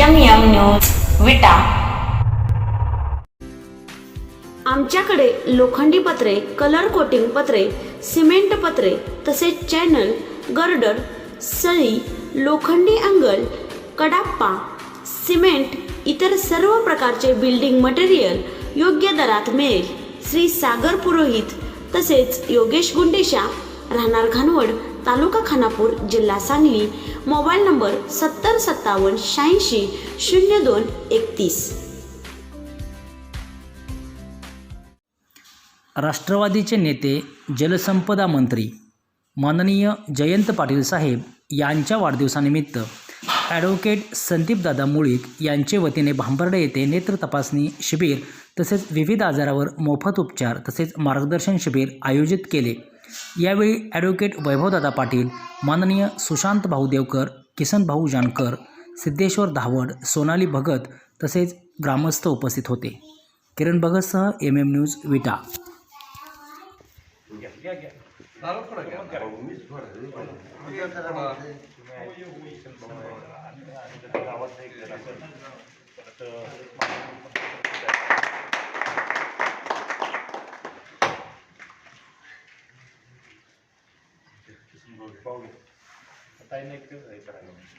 M M news विटा. आमच्याकडे लोखंडी पत्रे कलर कोटिंग पत्रे सिमेंट पत्रे तसेच चॅनल गर्डर सळी लोखंडी अंगल कडाप्पा सिमेंट इतर सर्व प्रकारचे बिल्डिंग मटेरियल योग्य दरात मिळेल. श्री सागर पुरोहित तसेच योगेश गुंडेशा राहणार खानवड तालुका खानापूर जिल्हा सांगली. मोबाईल नंबर सत्तर सत्तावन्न शहाऐंशी शून्य दोन एकतीस. राष्ट्रवादीचे नेते जलसंपदा मंत्री माननीय जयंत पाटील साहेब यांच्या वाढदिवसानिमित्त ॲडव्होकेट संदीपदादा मुळीक यांचे वतीने भांबर्डे येथे नेत्र तपासणी शिबिर तसेच विविध आजारावर मोफत उपचार तसेच मार्गदर्शन शिबिर आयोजित केले. यावेळी ॲडव्होकेट वैभवदादा पाटील माननीय सुशांत भाऊ देवकर किसन भाऊ जानकर सिद्धेश्वर धावड सोनाली भगत तसेच ग्रामस्थ उपस्थित होते. किरण भगतसह एम एम न्यूज विटा. काही नेगेटिव्ह राहायचं राहिलं नाही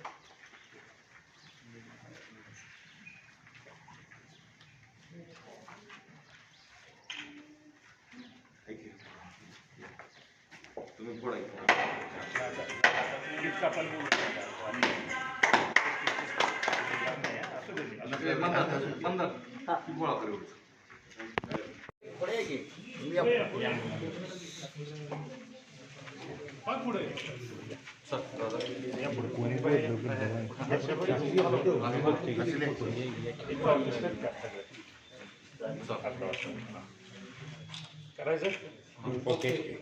पाटील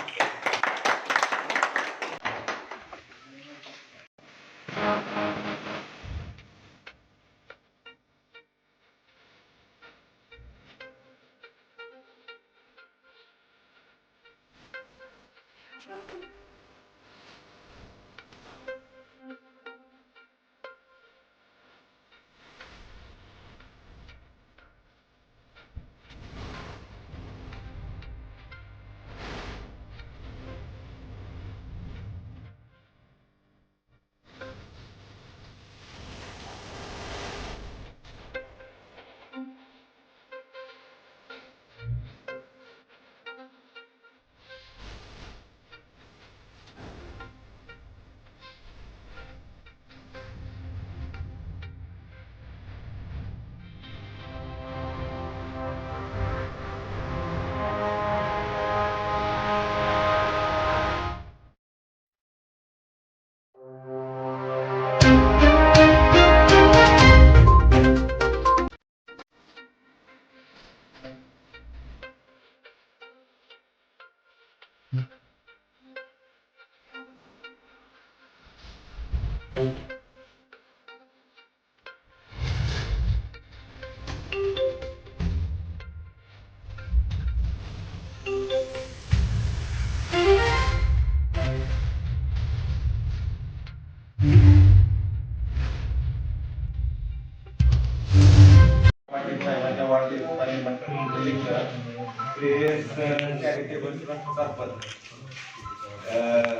चॅरिटेबल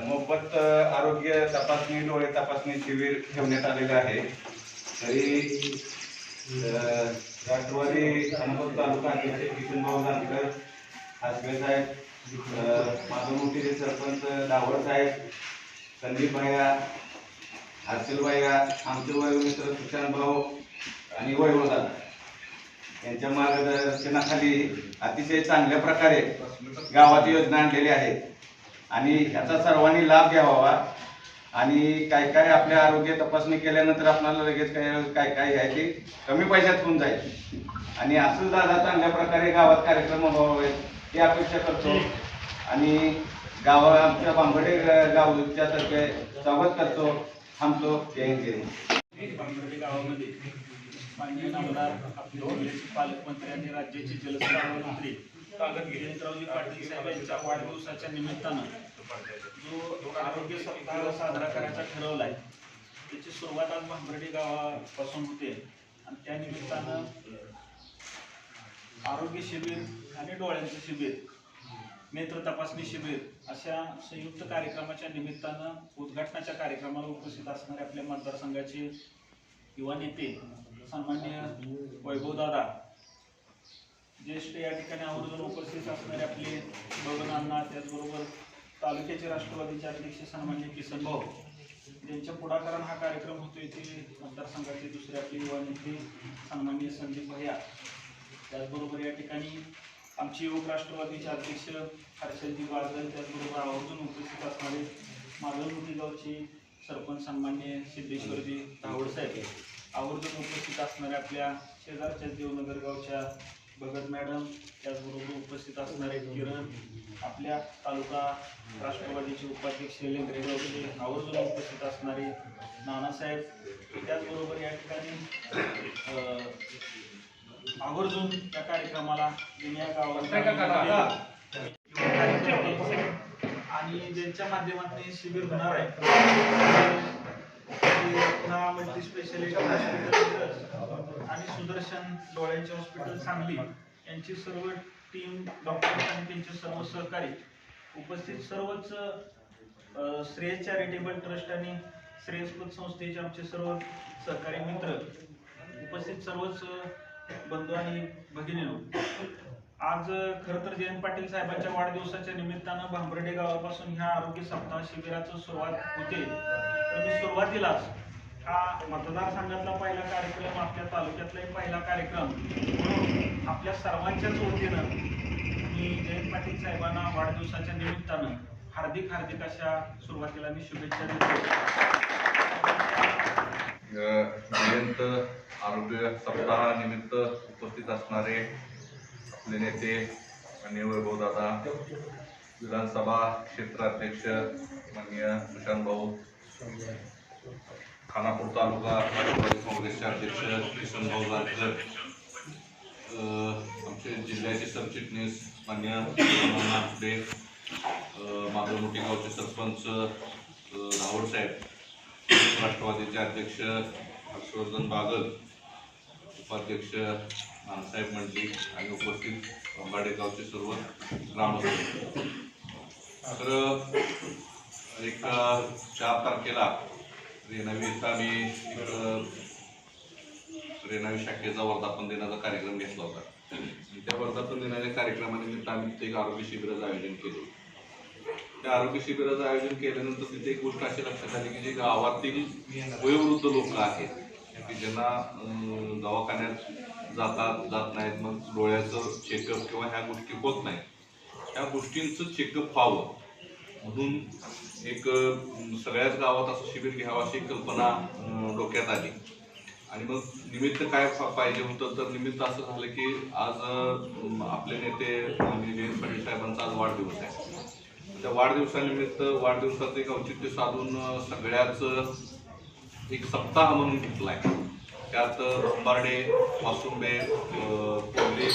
मोफत आरोग्य तपासणी डोळे तपासणी शिबिर ठेवण्यात आलेलं आहे. तरी राष्ट्रवादी अनुभव तालुका अध्यक्ष किशनभाऊ जानकर हासबे साहेब अ, सरपंच डावड साहेब संदीप भैया हर्षल भैया आमचे वयोमित्र सुशांत भाऊ आणि वैभवदादा यांच्या मार्गदर्शनाखाली अतिशय चांगल्या प्रकारे गावात योजना आणलेली आहे. आणि याचा सर्वांनी लाभ घ्यावा आणि काय काय आपल्या आरोग्य तपासणी केल्यानंतर आपल्याला लगेच काय काय काय आहे ते कमी पैशात होऊन जाईल. आणि असं दादा चांगल्या प्रकारे गावात कार्यक्रम व्हावेत ते अपेक्षा करतो. आणि गावा आमच्या बांबडे गावच्या तर्फे स्वागत करतो थांबतो. जय हिंद जय गावामध्ये माननीय आमदार आपले जिल्ह्याचे पालकमंत्री आणि राज्याचे जलसंपदा मंत्री जयंतरावजी पाटील साहेब यांच्या वाढदिवसाच्या निमित्तानं जो आरोग्य सप्ताह साजरा करायचा ठरवलाय त्याची सुरुवात आज भांबर्डी गावापासून होते. आणि त्या निमित्तानं आरोग्य शिबिर आणि डोळ्यांचं शिबिर नेत्र तपासणी शिबिर अशा संयुक्त कार्यक्रमाच्या निमित्तानं उद्घाटनाच्या कार्यक्रमाला उपस्थित असणारे आपल्या मतदारसंघाचे युवा नेते सन्मान्य वैभवदादा ज्येष्ठ या ठिकाणी आवर्जून उपस्थित असणारे आपले बबन अण्णा त्याचबरोबर तालुक्याचे राष्ट्रवादीचे अध्यक्ष सन्मान्य किसन भाऊ यांच्या पुढाकारानं हा कार्यक्रम होतोय ते मतदारसंघाचे दुसरे आपले युवा नेते सन्मान्य संदीप भैया. त्याचबरोबर या ठिकाणी आमचे युवक राष्ट्रवादीचे अध्यक्ष हर्षलजी बादल त्याचबरोबर आवर्जून उपस्थित असणारे माधवमुठी गावचे सरपंच सन्मान्य सिद्धेश्वरजी धावड साहेब. आवर्जून उपस्थित असणारे आपल्या शेजारच्या देवनगर गावच्या भगत मॅडम त्याचबरोबर उपस्थित असणारे किरण आपल्या तालुका राष्ट्रवादीचे उपाध्यक्ष गावचे आवर्जून उपस्थित असणारे नानासाहेब. त्याचबरोबर या ठिकाणी आवर्जून त्या कार्यक्रमाला जुन्या गावात आणि ज्यांच्या माध्यमातून शिबिर होणार आहे मल्टी स्पेशालिटी हॉस्पिटल आणि सुदर्शन डोळ्यांचे हॉस्पिटल सांगली यांची सर्व टीम डॉक्टर्स आणि त्यांचे सर्व सहकारी उपस्थित सर्वच श्रेय चॅरिटेबल ट्रस्ट आणि श्रेयस्पद संस्थेचे आमचे सर्व सहकारी मित्र उपस्थित सर्वच बंधू आणि भगिनी आज खर तर जयंत पाटील साहेबांच्या वाढदिवसाच्या निमित्तानं भांबर्डे गावापासून ह्या आरोग्य सप्ताह शिबिराचं सुरुवात होते. तर मी सुरुवातीलाच हा मतदारसंघातला पहिला कार्यक्रम आपल्या तालुक्यातलाही पहिला कार्यक्रम म्हणून आपल्या सर्वांच्याच वतीनं मी जयंत पाटील साहेबांना वाढदिवसाच्या निमित्तानं हार्दिक हार्दिक अशा सुरुवातीला मी शुभेच्छा देतो. जयंत आरोग्य सप्ताहानिमित्त उपस्थित असणारे आपले नेते माननीय वैभवदादा विधानसभा क्षेत्राध्यक्ष माननीय सुशांत भाऊ खानापूर तालुका राष्ट्रवादी काँग्रेसचे अध्यक्ष किसन भाऊ जानकर आमचे जिल्ह्याचे सरचिटणीस मान्य अण्णा माधव माधवमुठी गावचे सरपंच अ, साहेब राष्ट्रवादीचे अध्यक्ष हर्षवर्धन बागल उपाध्यक्ष नानासाहेब मंडळी म्हणजे आणि उपस्थित अंबाडे सर्व ग्रामस्थ तर एक चार तारखेला रेणावी इथं आम्ही एक रेणावी शाखेचा वर्धापन दिनाचा कार्यक्रम घेतला होता. आणि त्या वर्धापन दिनाच्या कार्यक्रमानिमित्त आम्ही तिथे एक आरोग्य शिबिराचं आयोजन केलं. त्या आरोग्य शिबिराचं आयोजन केल्यानंतर तिथे एक गोष्ट अशी लक्षात आली की जे गावातील वयोवृद्ध लोक आहेत की ज्यांना दवाखान्यात जातात जात नाहीत मग डोळ्याचं चेकअप किंवा ह्या गोष्टी होत नाहीत. ह्या गोष्टींचं चेकअप व्हावं. म्हणून एक सगळ्याच गावात असं शिबिर घ्यावं अशी कल्पना डोक्यात आली. आणि मग निमित्त काय पाहिजे होतं तर निमित्त असं झालं की आज आपले नेते जयंत पाटील साहेबांचा आज वाढदिवस आहे. त्या वाढदिवसानिमित्त वाढदिवसाचं एक औचित्य साधून सगळ्याच एक सप्ताह म्हणून घेतलाय. त्यात रंबारडे वासुंबे कोल्हे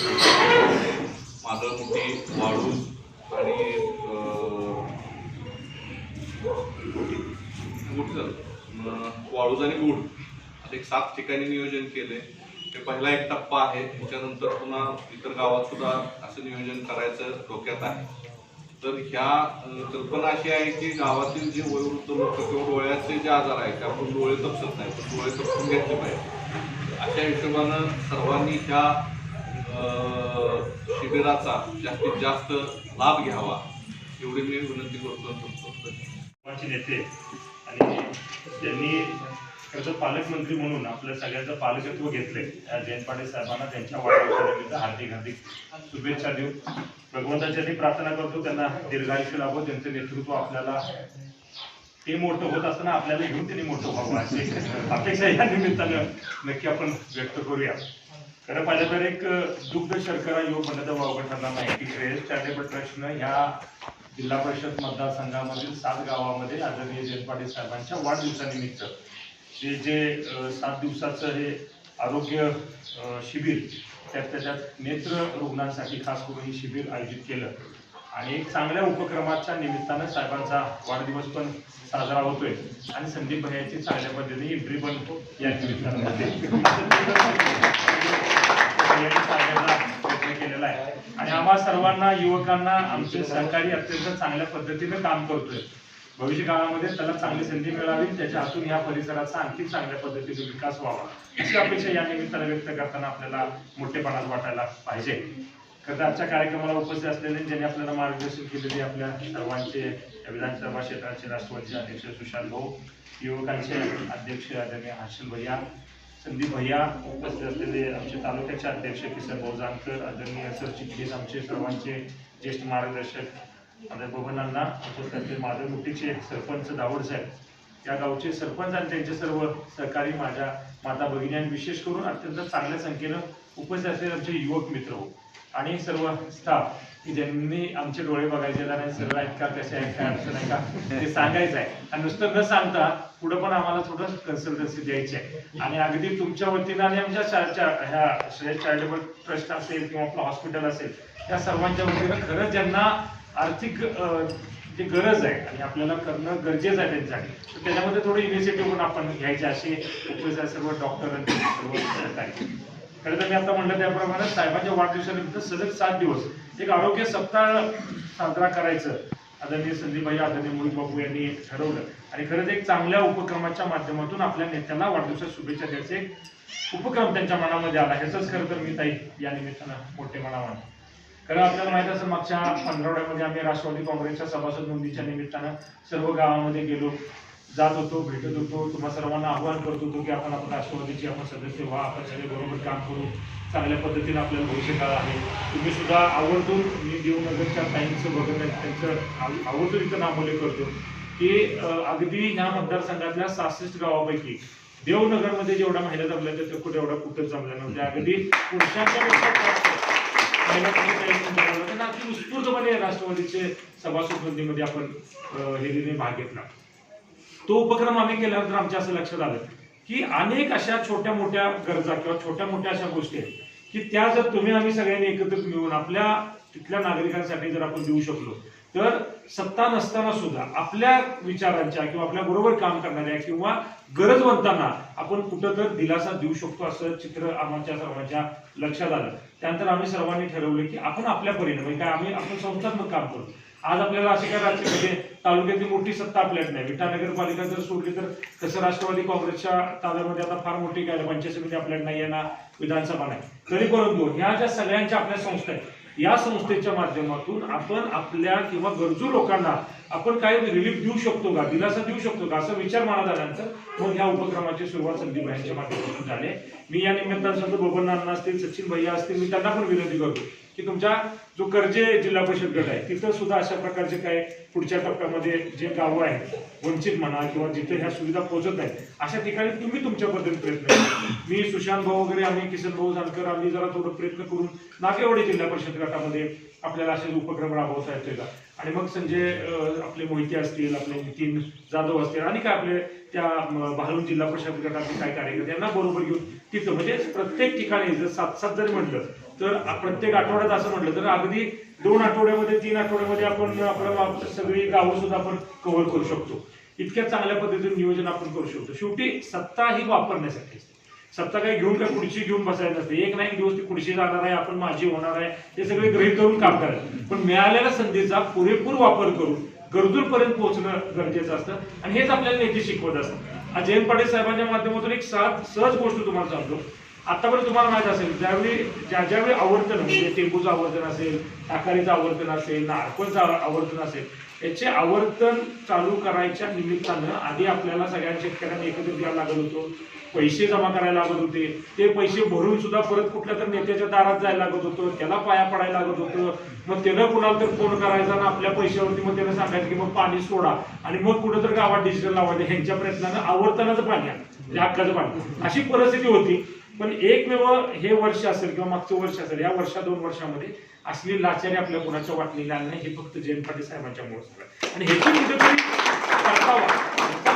मादळमुठी वाळूज आणि वाळूज आणि गुड. असं एक सात ठिकाणी नियोजन केले ते पहिला एक टप्पा आहे. त्याच्यानंतर पुन्हा इतर गावात सुद्धा असं नियोजन करायचं डोक्यात आहे. तर ह्या कल्पना अशी आहे की गावातील जे वयोवृद्ध लोक किंवा डोळ्याचे जे आजार आहेत ते आपण डोळे तपसत नाही पण डोळे तपसून घेतले पाहिजे. अशा हिशोबानं सर्वांनी ह्या शिबिराचा जास्तीत जास्त लाभ घ्यावा एवढी मी विनंती करतो नेते आणि त्यांनी खरं तर पालकमंत्री म्हणून आपल्या सगळ्यांचं पालकत्व घेतलंय या जयंत पाटील साहेबांना त्यांच्या वाढदिवसानिमित्त हार्दिक हार्दिक शुभेच्छा देऊ. भगवंताची प्रार्थना करतो त्यांना दीर्घायुष्य लाभो त्यांचं नेतृत्व आपल्याला ते मोठं होत असताना आपल्याला घेऊन त्यांनी मोठं व्हावं अशी अपेक्षा या निमित्तानं नक्की आपण व्यक्त करूया. खरं पाहिलं तर एक दुग्ध शर्करा योग म्हणण्याचा वावगं ठरला नाही. की श्रेयस चॅरिटेबल ट्रस्टनं ह्या जिल्हा परिषद मतदारसंघामधील सात गावामध्ये आदरणीय जयंत पाटील साहेबांच्या वाढदिवसानिमित्त हे जे सात दिवसाचं हे आरोग्य शिबिर त्यात त्याच्यात नेत्र रुग्णांसाठी खास करून हे शिबिर आयोजित केलं. आणि एक चांगल्या उपक्रमाच्या निमित्तानं साहेबांचा वाढदिवस पण साजरा होतोय. आणि संदीप भैयाची चांगल्या पद्धतीने एंट्री पण या निमित्तानं होते. प्रयत्न केलेला आहे. आणि आम्हा सर्वांना युवकांना आमचे सहकारी अत्यंत चांगल्या पद्धतीने काम करतोय. भविष्य काळामध्ये त्याला चांगली संधी मिळावी त्याच्या हातून या परिसराचा आणखी चांगल्या पद्धतीने विकास व्हावा अशी अपेक्षा या निमित्तानं व्यक्त करताना आपल्याला मोठेपणात वाटायला पाहिजे. खरं आजच्या कार्यक्रमाला उपस्थित असलेले ज्यांनी आपल्याला मार्गदर्शन केलेले आपल्या सर्वांचे विधानसभा क्षेत्राचे राष्ट्रवादीचे अध्यक्ष सुशांत भाऊ युवकांचे अध्यक्ष आदरणीय हर्षल भैया संदीप भैया उपस्थित असलेले आमचे तालुक्याचे अध्यक्ष किसन भाऊ जानकर आदरणीय सरचिटणीस आमचे सर्वांचे ज्येष्ठ मार्गदर्शक बबनांना आमच्यासारखे माधव मुठीचे सरपंच दावड साहेब या गावचे सरपंच आणि त्यांचे सर्व सहकारी माझ्या माता भगिनी आणि विशेष करून अत्यंत चांगल्या संख्येनं उपस्थित असलेले आमचे युवक मित्र हो. आणि सर्व स्टाफ की ज्यांनी आमचे डोळे बघायचे आणि सर्व आहेत का कसे आहेत काय अडचण आहे का ते सांगायचं आहे. आणि नुसतं न सांगता पुढं पण आम्हाला थोडं कन्सल्टन्सी द्यायची आहे. आणि अगदी तुमच्या वतीनं आणि आमच्या शाळेच्या ह्या श्रेय चॅरिटेबल ट्रस्ट असेल किंवा आपलं हॉस्पिटल असेल या सर्वांच्या वतीनं खरंच ज्यांना आर्थिक जी गरज आहे आणि आपल्याला करणं गरजेचं आहे त्यांच्यासाठी. तर त्याच्यामध्ये थोडं इनिशिएटिव्ह पण आपण घ्यायचे असे उपयोग आहे सर्व डॉक्टर आणि सर्व सहकारी. खरं तर मी आता म्हणलं त्याप्रमाणे साहेबांच्या वाढदिवसानिमित्त सलग सात दिवस एक आरोग्य सप्ताह साजरा करायचं आदरणीय संदीपभाई आदरणीय मोहित बाबू यांनी ठरवलं. आणि खरंच एक चांगल्या उपक्रमाच्या माध्यमातून आपल्या नेत्यांना वाढदिवसाच्या शुभेच्छा द्यायचे एक उपक्रम त्यांच्या मनामध्ये आला. ह्याचंच खरं तर मी ताई या निमित्तानं मोठे मनावर खरं आपल्याला माहीत असं मागच्या पंधरवड्यामध्ये आम्ही राष्ट्रवादी काँग्रेसच्या सभासद नोंदीच्या निमित्तानं सर्व गावामध्ये गेलो जात होतो भेटत होतो. तुम्हा सर्वांना आव्हान करत होतो की आपण आपण राष्ट्रवादीची आपण सदस्य व्हा आपण सगळे बरोबर काम करू. चांगल्या पद्धतीने आपल्याला भविष्यकाळ आहे. तुम्ही सुद्धा आवर्जून मी देवनगरच्या ताईंचं बघत नाही त्यांचं आव- आवर्जून इथं नामोल्लेख करतो की अगदी ह्या मतदारसंघातल्या सहासष्ट गावापैकी देवनगरमध्ये जेवढ्या महिला जमल्या त्या तेवढ्या एवढ्या कुठं जमल्या नव्हत्या. अगदी पुरुषांच्या पेक्षा काही त्यांना अगदी उत्स्फूर्तपणे राष्ट्रवादीचे सभासद नोंदणीमध्ये आपण हे दिने भाग घेतला तो उपक्रम आम्ही केल्यानंतर आमच्या असं लक्षात आलं की अनेक अशा छोट्या मोठ्या गरजा किंवा छोट्या मोठ्या अशा गोष्टी आहेत की त्या जर तुम्ही आम्ही सगळ्यांनी एकत्रित मिळून आपल्या तिथल्या नागरिकांसाठी जर आपण देऊ शकलो तर सत्ता नसताना सुद्धा आपल्या विचारांच्या किंवा आपल्या बरोबर काम करणाऱ्या किंवा गरजवंतांना आपण कुठं तर दिलासा देऊ शकतो असं चित्र आमच्या सर्वांच्या लक्षात आलं. त्यानंतर आम्ही सर्वांनी ठरवलं की आपण आपल्या परीने म्हणजे काय आम्ही आपण संस्थात्मक काम करू. आज आपल्याला असे काय राज्यामध्ये तालुक्यातली मोठी सत्ता आपल्याकडे नाही. विटा नगरपालिका जर सोडली तर कसं राष्ट्रवादी काँग्रेसच्या ताब्यामध्ये आता फार मोठी काय पंचायत समिती आपल्याकडे नाही आहे ना विधानसभा नाही. तरी परंतु ह्या ज्या सगळ्यांच्या आपल्या संस्था आहेत या संस्थेच्या माध्यमातून आपण आपल्या किंवा गरजू लोकांना आपण काय रिलीफ देऊ शकतो का? दिलासा देऊ शकतो का? असा विचार मनात आल्यानंतर मग ह्या उपक्रमाची सुरुवात संदीप भाईंच्या माध्यमातून झाले. मी या निमित्तानं संत बबन नाना असतील सचिन भैया असतील मी त्यांना पण विनंती करतो. की तुमच्या जो कर्जे जिल्हा परिषद गट आहे तिथं सुद्धा अशा प्रकारचे काय पुढच्या टप्प्यामध्ये जे गावं आहेत वंचित म्हणा किंवा जिथे ह्या सुविधा पोहोचत आहेत अशा ठिकाणी तुम्ही तुमच्या पद्धतीने प्रयत्न करा. मी सुशांत भाऊ वगैरे आम्ही किशन भाऊ जानकर आम्ही जरा थोडं प्रयत्न करून नागेवाडी जिल्हा परिषद गटामध्ये आपल्याला असे उपक्रम राबवता येतील का? आणि मग संजय आपले मोहिते असतील आपले नितीन जाधव असतील आणि काय आपले त्या म, भालून जिल्हा परिषद गटातील काय कार्यकर्ते यांना बरोबर घेऊन तिथं म्हणजे प्रत्येक ठिकाणी जर सात सात जरी म्हटलं तर प्रत्येक आठवड्यात असं म्हटलं तर अगदी दोन आठवड्यामध्ये तीन आठवड्यामध्ये आपण आपलं सगळी गावं सुद्धा आपण कव्हर करू शकतो इतक्या चांगल्या पद्धतीने नियोजन आपण करू शकतो शेवटी सत्ता ही वापरण्यासाठी असते. सत्ता काही घेऊन काय खुर्ची घेऊन बसायला असते? एक ना एक दिवस ती खुर्ची जाणार आहे आपण माझी होणार आहे हे सगळे गृहीत करून काम करायचं पण मिळालेल्या संधीचा पुरेपूर वापर करून गरजूंपर्यंत पोहोचणं गरजेचं असतं. आणि हेच आपल्याला नेते शिकवत असतात. आज जयंत पाटील साहेबांच्या माध्यमातून एक सात सहज गोष्ट तुम्हाला सांगतो. आतापर्यंत तुम्हाला माहीत असेल ज्यावेळी ज्या ज्यावेळी आवर्तन म्हणजे टेंबूचं आवर्तन असेल टाकारीचं आवर्तन असेल नारकोलचं आवर्तन असेल याचे आवर्तन चालू करायच्या निमित्तानं आधी आपल्याला सगळ्या शेतकऱ्यांना एकत्रित यायला लागत होतो. पैसे जमा करायला लागत होते. ते पैसे भरून सुद्धा परत कुठल्या तर नेत्याच्या दारात जायला लागत होतं. त्याला पाया पडायला लागत होतं. मग त्यानं कुणाला तर फोन करायचा आणि आपल्या पैशावरती मग त्यानं सांगायचं की मग पाणी सोडा. आणि मग कुठं तर गावात डिजिटल लावायचं. ह्यांच्या प्रयत्नानं आवर्तनाचं पाणी म्हणजे हक्काचं पाणी. अशी परिस्थिती होती. पण एकमेव हे वर्ष असेल किंवा मागचं वर्ष असेल या वर्षा दोन वर्षामध्ये असली लाचारी आपल्या कुणाच्या वाटलेली आली नाही हे फक्त जयंत पाटील साहेबांच्या मुळे झालं. आणि ह्याची कुठेतरी परतावा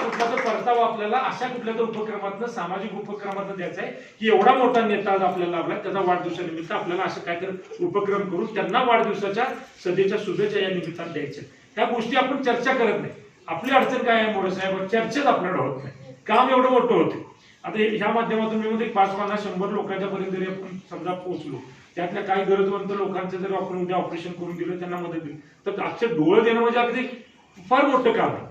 कुठला तर परतावा आपल्याला अशा कुठल्या तर उपक्रमातनं सामाजिक उपक्रमातनं द्यायचा आहे की एवढा मोठा नेता आज आपल्याला लाभला त्याचा वाढदिवसानिमित्त आपल्याला असं काहीतरी उपक्रम करून त्यांना वाढदिवसाच्या सदेच्या शुभेच्छा या निमित्तानं द्यायच्या त्या गोष्टी आपण चर्चा करत नाही. आपली अडचण काय आहे मोरे साहेब? चर्चेच आपल्याला होत नाही. काम एवढं मोठं होते. आता ह्या माध्यमातून मी म्हणजे पाच पन्नास शंभर लोकांच्या पर्यंत जरी आपण समजा पोहोचलो त्यातल्या काही गरजवंत लोकांचं जर आपण उद्या ऑपरेशन करून दिलं त्यांना मदत दिली तर अक्षर डोळं देणं म्हणजे अगदी फार मोठं काम आहे.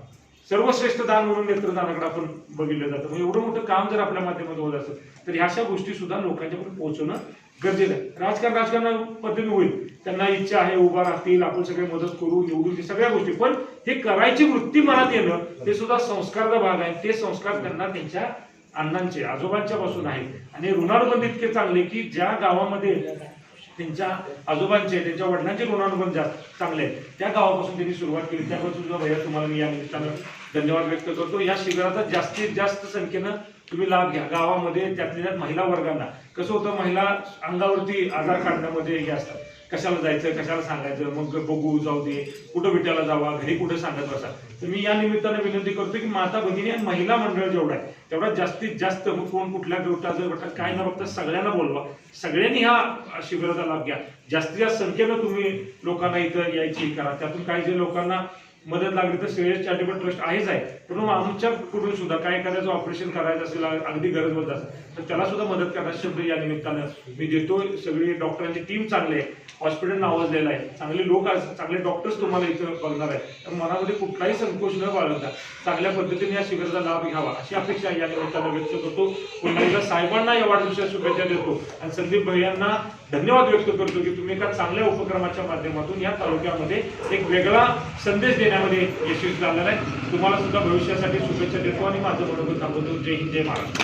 सर्वश्रेष्ठ दान म्हणून नेत्रदानाकडे आपण बघितलं जातं. म्हणजे एवढं मोठं काम जर आपल्या माध्यमात होत असेल तर ह्या अशा गोष्टी सुद्धा लोकांच्यापर्यंत पोहोचवणं गरजेचं आहे. राजकारण राजकारणा पद्धतीने होईल. त्यांना इच्छा आहे उभा राहतील आपण सगळे मदत करू निवडू सगळ्या गोष्टी. पण हे करायची वृत्ती मनात येणं ते सुद्धा संस्कारचा भाग आहे. ते संस्कार त्यांना त्यांच्या अण्णांचे आजोबांच्या पासून आहेत. आणि ऋणानुबंध इतके चांगले की ज्या गावामध्ये त्यांच्या आजोबांचे त्यांच्या वडिलांचे ऋणानुबंध जास्त चांगले आहेत त्या गावापासून त्यांनी सुरुवात केली. त्यापासून सुद्धा भैया तुम्हाला मी या निमित्तानं धन्यवाद व्यक्त करतो. या शिबिराचा जास्तीत जास्त संख्येनं तुम्ही लाभ घ्या. गावामध्ये त्यातल्या त्यात महिला वर्गांना. कसं होतं महिला अंगावरती आजार काढण्यामध्ये हे असतात. कशाला जायचं कशाला सांगायचं? मग बघू जाऊ दे. कुठं विटायला जावा घरी कुठं सांगत बसा? तर मी या निमित्तानं विनंती करतो की माता भगिनी आणि महिला मंडळ जेवढा आहे तेवढा जास्तीत जास्त मग कोण कुठल्या गटाचं गटात काय न बघता सगळ्यांना बोलवा. सगळ्यांनी ह्या शिबिराचा लाभ घ्या. जास्तीत जास्त संख्येनं तुम्ही लोकांना इथं यायची करा. त्यातून काही जे लोकांना मदत लागली तर श्रेयस चॅरिटेबल ट्रस्ट आहेच आहे. परंतु आमच्या कुठून सुद्धा काय एखाद्याचं ऑपरेशन करायचं असेल अगदी गरज होत असेल तर त्याला सुद्धा मदत करण्याचा शब्द या निमित्तानं. मी देतो सगळी डॉक्टरांची टीम चांगली आहे. हॉस्पिटल नावाजलेलं आहे. चांगले लोक चांगले डॉक्टर्स तुम्हाला इथं बघणार आहेत. तर मनामध्ये कुठलाही संकोच न बाळगता चांगल्या पद्धतीने या शिबिराचा लाभ घ्यावा अशी अपेक्षा या निमित्तानं व्यक्त करतो. पुन्हा एकदा साहेबांना या वाढदिवसाच्या शुभेच्छा देतो. आणि संदीप भैयांना धन्यवाद व्यक्त करतो की तुम्ही एका चांगल्या उपक्रमाच्या माध्यमातून या तालुक्यामध्ये एक वेगळा संदेश देण्यामध्ये यशस्वी झालेला आहे. तुम्हाला सुद्धा भविष्यासाठी शुभेच्छा देतो आणि माझं बरोबर थांबवतो जय हिंद जय महाराष्ट्र.